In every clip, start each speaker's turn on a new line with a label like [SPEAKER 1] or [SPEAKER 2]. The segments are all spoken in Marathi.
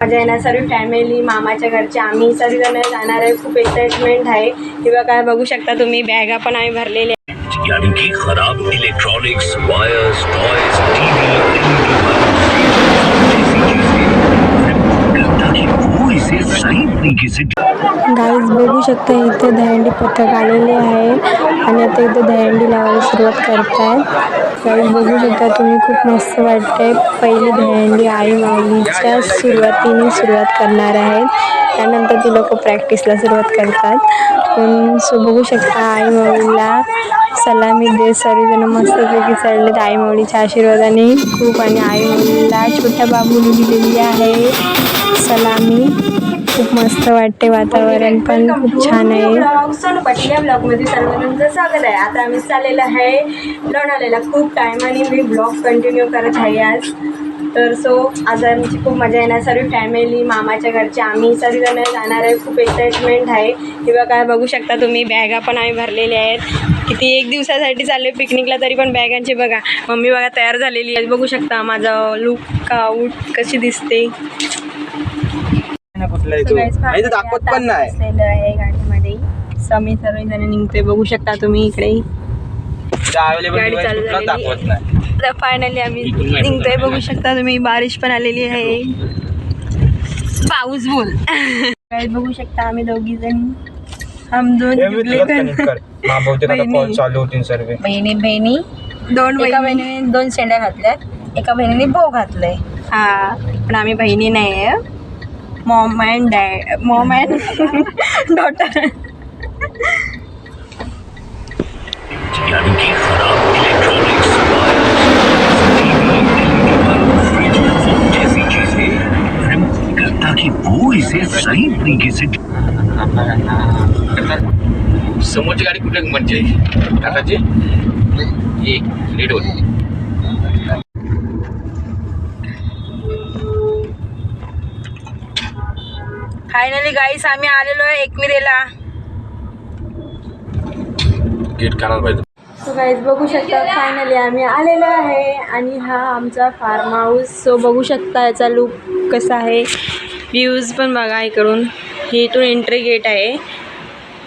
[SPEAKER 1] माझ्या येणार सर्व फॅमिली मामाच्या घरचे आम्ही सर्वजण जाणार आहे. खूप एक्साइटमेंट आहे. किंवा काय बघू शकता तुम्ही बॅगा पण आम्ही भरलेल्या
[SPEAKER 2] यानी कि खराब इलेक्ट्रॉनिक्स वायर्स टॉयज टीवी कि
[SPEAKER 1] गाईज बघू शकता इथे दहंडी पथक आलेले आहे. आणि आता इथे दहंडी लावायला सुरुवात करतायत. गाईज बघू शकता तुम्ही खूप मस्त वाटते पहिली दहंडी आई माऊलीच्या सुरुवातीने सुरुवात करणार आहे त्यानंतर ती लोक प्रॅक्टिसला सुरुवात करतात. पण सो बघू शकता आई माऊलीला सलामी देत सर्वजण मस्तपैकी चढलेत आई माऊलीच्या आशीर्वादाने. खूप आणि आई माऊलीला छोट्या बाबूने दिलेली आहे सलामी. खूप मस्त वाटते वातावरण पण. खूप छान आहे. सोनू या ब्लॉगमध्ये सर्वांचं स्वागत आहे आता आम्ही चाललेलं आहे लोणावळ्याला खूप टायमाने मी ब्लॉग कंटिन्यू करत आहे आज तर सो आज आमची खूप मजा येणार सर्व फॅमिली मामाच्या घरचे आम्ही सर्वजण जाणार आहे खूप एक्साइटमेंट आहे किंवा काय बघू शकता तुम्ही बॅगा पण आम्ही भरलेल्या आहेत किती एक दिवसासाठी चालले पिकनिकला तरी पण बॅगांची बघा मम्मी बघा तयार झालेली आहे बघू शकता माझा लुक आऊट कशी दिसते
[SPEAKER 3] कुठला तो? दाखवत पण नाही.
[SPEAKER 1] आहे गाडीमध्ये. समी सर्वजण निघतोय बघू शकता तुम्ही इकडे.
[SPEAKER 3] अवेलेबल
[SPEAKER 1] गाडी चालू.
[SPEAKER 3] दाखवत नाही.
[SPEAKER 1] आता फायनली आम्ही निघतोय बघू शकता तुम्ही. बारिश पण आलेली आहे. पाऊस बोल. काय बघू शकता आम्ही दोघी जण. हम दोन
[SPEAKER 3] चालू होतील सर्व.
[SPEAKER 4] बहिणी बहिणी.
[SPEAKER 1] दोन
[SPEAKER 4] एका
[SPEAKER 1] बहिणी.
[SPEAKER 4] बहिणीने दोन शेंड्या घातल्यात. एका बहिणीने भो घातलंय.
[SPEAKER 1] हा. पण आम्ही बहिणी नाही आहे mom and dad mom and daughter
[SPEAKER 2] सही तरीके से
[SPEAKER 5] समझ गाड़ी कुटक मन जाएगी जी एक लेट हो
[SPEAKER 4] फायनली गाईस आम्ही आलेलो आहे एकमिरेला
[SPEAKER 5] गेट काढायला पाहिजे.
[SPEAKER 1] सो गाईज बघू शकता फायनली आम्ही आलेलो आहे आणि हा आमचा फार्म हाऊस सो बघू शकता याचा लुक कसा आहे. व्ह्यूज पण बघा इकडून. ही इथून एंट्री गेट आहे.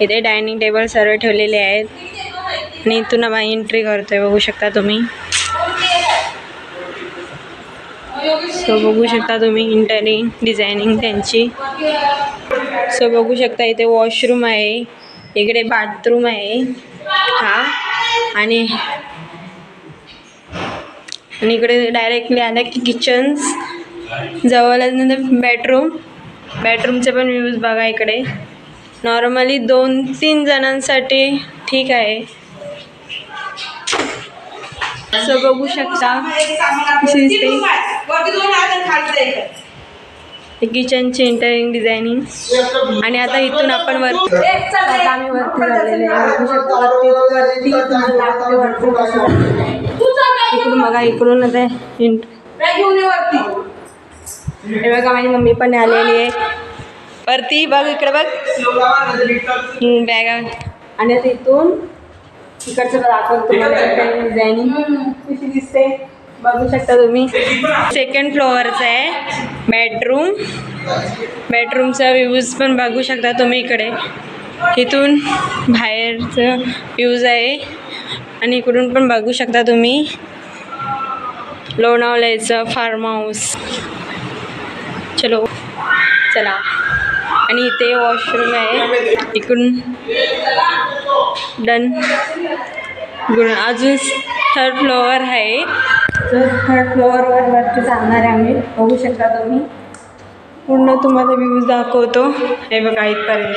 [SPEAKER 1] इथे डायनिंग टेबल सर्व ठेवलेले आहेत. आणि इथून आम्ही एंट्री करतोय. बघू शकता तुम्ही. सो बघू शकता तुम्ही इंटरिंग डिझायनिंग त्यांची. सो बघू शकता इथे वॉशरूम आहे इकडे बाथरूम आहे हा. आणि आणि इकडे डायरेक्टली आलं की किचन्स जवळच नंतर बेडरूम बेडरूमचे पण व्ह्यूज बघा इकडे. नॉर्मली दोन तीन जणांसाठी ठीक आहे. असं बघू शकता. दिसते किचनची इंटरिंग डिझायनिंग आणि आता इथून आपण वरती आता आम्ही वरती झालेले आहे. बघू शकता वरती. इकडून बघा इकडून आता इंट हे बघा माझी मम्मी पण आलेली आहे. वरती बघ इकडे बघ. बॅगा आणि आता इथून इकडचं दाखवतो तुम्हाला डिझायनिंग कशी दिसते बघू शकता तुम्ही. सेकंड फ्लोअरचं आहे. बेडरूम बेडरूमचा व्ह्यूज पण बघू शकता तुम्ही इकडे. इथून बाहेरचं व्ह्यूज आहे. आणि इकडून पण बघू शकता तुम्ही. लोणावल्याचं फार्म हाऊस चलो. चला. आणि इथे वॉशरूम आहे. इकडून डन गुड अजून थर्ड फ्लोअर आहे. तर थर्ड फ्लोअरवर वरती जाणार आहे आम्ही. बघू शकता तुम्ही. पूर्ण तुम्हाला व्ह्यूज दाखवतो. हे बघा इथपर्यंत.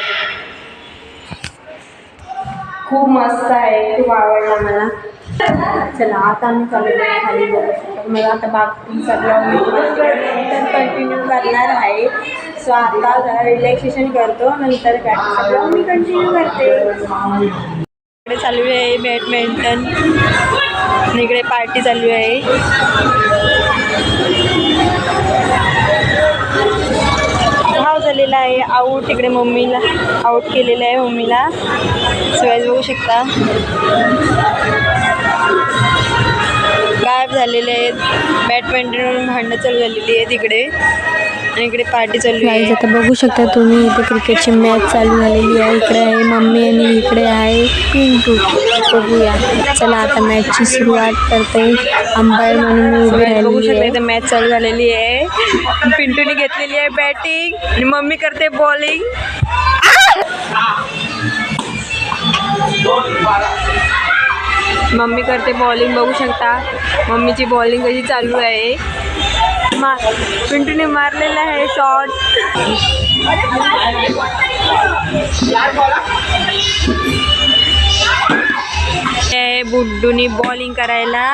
[SPEAKER 1] खूप मस्त आहे. खूप आवडला मला. चला आता आम्ही आहे खाली बघू शकता. मला आता बाकी सगळं कंटिन्यू करणार आहे. सो आता जरा रिलॅक्सेशन करतो. नंतर सगळं मी कंटिन्यू करते. चालू आहे बॅडमिंटन इकडे पार्टी चालू आहे. भाव झालेला आहे. आऊट इकडे मम्मीला आऊट केलेलं आहे मम्मीला. सगळ्याच बघू शकता. गायब झालेले आहेत. बॅडमिंटनवरून भांडणं चालू झालेली आहेत इकडे. आणि इकडे पार्टी चालू आहे.
[SPEAKER 6] आता बघू शकता तुम्ही इथे क्रिकेटची मॅच चालू झालेली आहे. इकडे आहे मम्मी आणि इकडे आहे पिंटू. बघूया. चला आता मॅचची सुरुवात करते. अंपायर म्हणून मी उभी
[SPEAKER 1] बघू
[SPEAKER 6] राहिलेली
[SPEAKER 1] शकता
[SPEAKER 6] आहे.
[SPEAKER 1] इथे मॅच चालू झालेली आहे. पिंटूने घेतलेली आहे बॅटिंग आणि मम्मी करते बॉलिंग मम्मी करते बॉलिंग बघू शकता. मम्मीची बॉलिंग कशी चालू आहे. मा पिंटूने मारलेला आहे शॉट बुड्डूनी बॉलिंग करायला.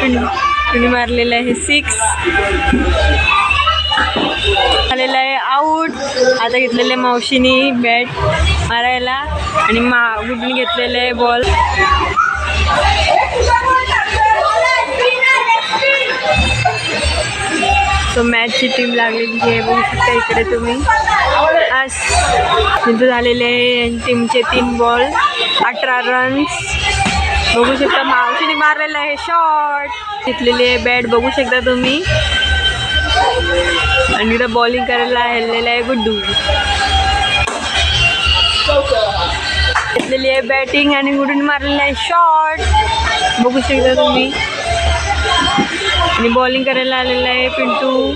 [SPEAKER 1] पिंटूने मारलेलं आहे सिक्स आलेला आहे आऊट आता घेतलेले मावशीनी बॅट मारायला. आणि मा बुड्डूने घेतलेलं आहे बॉल सो मॅचची टीम लागलेली आहे बघू शकता इकडे तुम्ही. आज तिथं झालेले आहे टीमचे तीन बॉल अठरा रन्स बघू शकता मावशीने मारलेला आहे शॉट घेतलेली आहे बॅट बघू शकता तुम्ही. आणि तिथं बॉलिंग करायला हल्लेलं आहे गुड्डू. घेतलेली आहे बॅटिंग आणि गुडून मारलेला आहे शॉट बघू शकता तुम्ही. आणि बॉलिंग करायला आलेलं आहे पिंटू.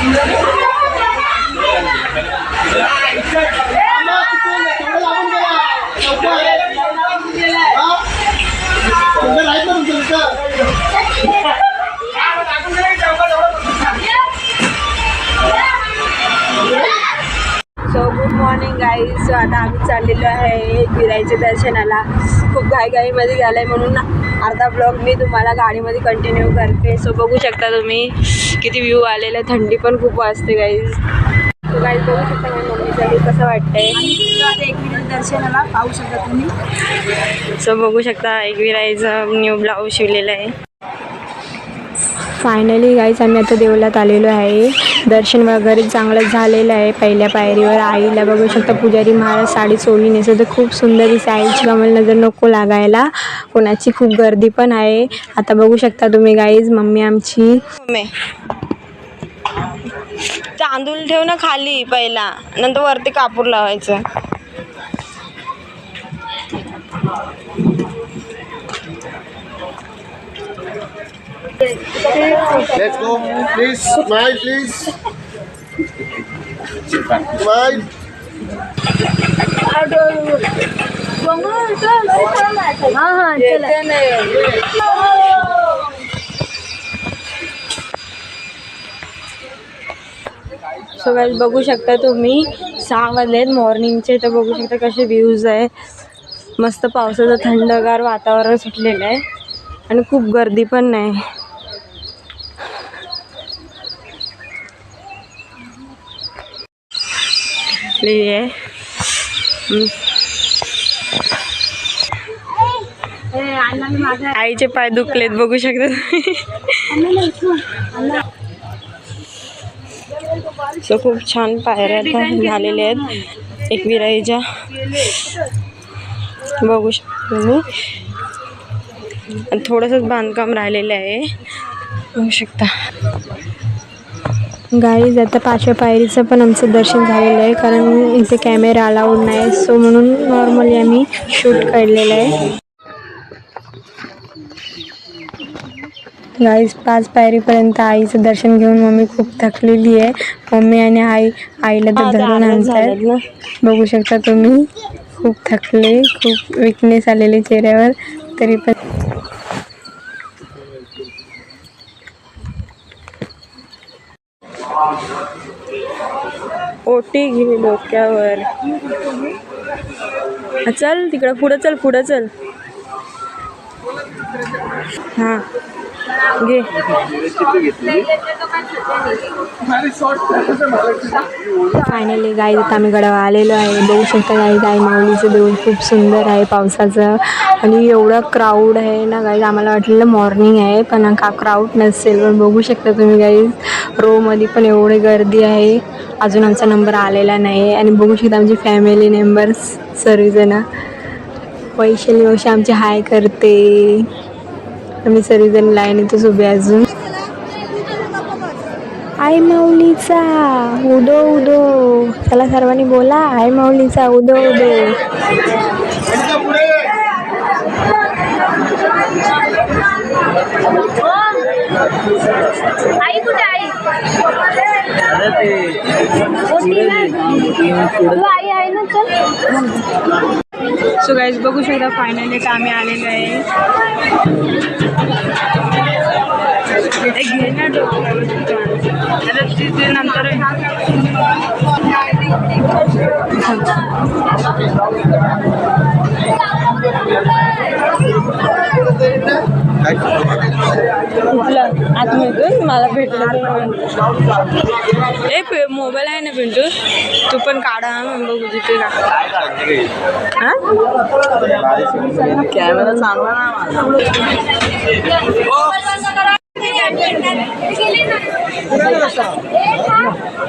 [SPEAKER 1] सो चाललेलो आहे गिराईच्या दर्शनाला. खूप घाईघाईमध्ये झालं आहे म्हणून अर्धा ब्लॉग मी तुम्हाला गाडीमध्ये कंटिन्यू करते. सो बघू शकता तुम्ही किती व्ह्यू आलेला. आहे थंडी पण खूप वाजते गाईज सो गाईज बघू शकता माझ्या मम्मीचा व्ह्यू कसं वाटतंय. दर्शनाला पाहू शकता तुम्ही.
[SPEAKER 6] सो बघू शकता एक विराईचं न्यू ब्लाऊज शिवलेलं आहे. फायनली गाईज आम्ही आता देवळात आलेलो आहे. दर्शन वगैरे चांगलं झालेलं आहे. पहिल्या पायरीवर आईला बघू शकता पुजारी महाराज साडी चोळी नेसत खूप सुंदर दिसते. आईची कमल नजर नको लागायला. कोणाची खूप गर्दी पण आहे. आता बघू शकता तुम्ही गाईज मम्मी आमची.
[SPEAKER 1] तांदूळ ठेव ना खाली पहिला. नंतर वरती कापूर लावायचं.
[SPEAKER 7] Let's go. Please, smile, please. Smile.
[SPEAKER 6] So guys बघू शकता तुम्ही सहा वाजलेत मॉर्निंगचे तर बघू शकता कसे व्ह्यूज आहे मस्त पावसाचं थंडगार वातावरण सुटलेलं आहे आणि खूप गर्दी पण नाही लई आहे. आईचे पाय दुखलेत बघू शकता सो खूप छान पायऱ्या आता झालेल्या आहेत. एक विराईच्या. बघू शकता तुम्ही. थोडंसंच बांधकाम राहिलेलं आहे. बघू शकता. गाईज आता पाचव्या पायरीचं पण आमचं दर्शन झालेलं आहे कारण इथे कॅमेरा अलाउड नाही सो म्हणून नॉर्मली आम्ही शूट काढलेलं आहे. गाईज पाच पायरीपर्यंत आईचं दर्शन घेऊन मम्मी खूप थकलेली आहे. मम्मी आणि आई आईला तर धरून आणतात बघू शकता तुम्ही खूप थकले खूप विकनेस आलेले चेहऱ्यावर तरी पण ओटी घे डोक्यावर. चल तिकडं पुढं चल पुढं चल. हां घे. फायनली गाई आता आम्ही गडावर आलेलो आहे. बघू शकता गाई गाई माऊलीचं देऊळ खूप सुंदर आहे पावसाचं. आणि एवढं क्राऊड आहे ना गाईज आम्हाला वाटलेलं मॉर्निंग आहे पण का क्राऊड नसेल. पण बघू शकता तुम्ही गाईज रोमध्ये पण एवढी गर्दी आहे. अजून आमचा नंबर आलेला नाही आहे. आणि बघू शकता आमची फॅमिली मेंबर्स सर्वजणं वैशाली मावशी आमची हाय करते. आम्ही सर्वजण लाईनीतच उभे अजून. आई माऊलीचा उदो उदो. चला सर्वांनी बोला. आई माऊलीचा उदो उदो.
[SPEAKER 1] आई कुठे आई
[SPEAKER 6] सो गाईज बघू शकता फायनली तर आम्ही आलेलो आहे एक घे ना डोक्यावर. आता तिथे नंतर कुठलं आतमधून मला भेटलं ए मोबाईल आहे ना पिंटू? तू पण काढा मग बघू तिथे ना
[SPEAKER 3] कॅमेरा चांगला ना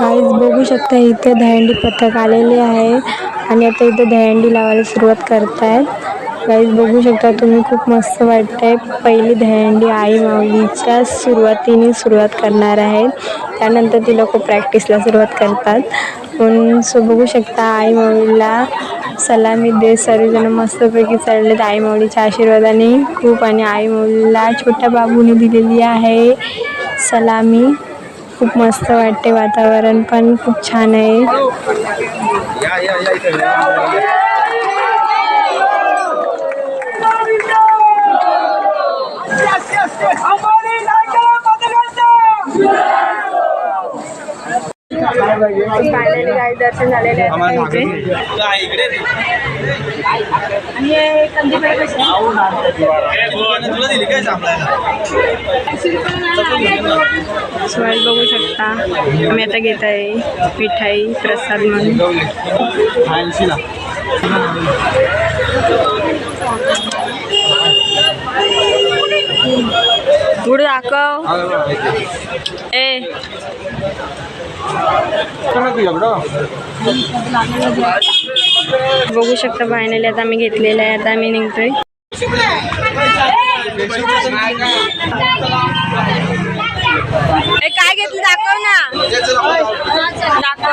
[SPEAKER 6] गाईज बघू शकता इथे दहीहंडी पथक आलेले आहे. आणि आता इथे दहीहंडी लावायला सुरुवात करतायत. गाईज बघू शकता तुम्ही खूप मस्त वाटतंय. पहिली दहीहंडी आई माऊलीच्या सुरुवातीने सुरुवात करणार आहे. त्यानंतर ती लोक प्रॅक्टिसला सुरुवात करतात. पण सो बघू शकता आई माऊलीला सलामी दे सर्वजण मस्तपैकी चढलेत आई माऊलीच्या आशीर्वादाने. खूप आणि आई माऊलीला छोट्या बाबूने दिलेली आहे सलामी. खूप मस्त वाटते वातावरण पण खूप छान आहे
[SPEAKER 3] या या या इकडे
[SPEAKER 6] फायनली दर्शन झालेले आहे
[SPEAKER 1] आणि हे कंदीपेढे कसे
[SPEAKER 6] स्वाईल बघू शकता. मी आता घेत आहे मिठाई प्रसाद म्हणून. पुढे दाखव. ए. बघू शकता फायनली आता आम्ही घेतलेलं आहे आता आम्ही निघतोय काय घेतलं दाखव ना दाखव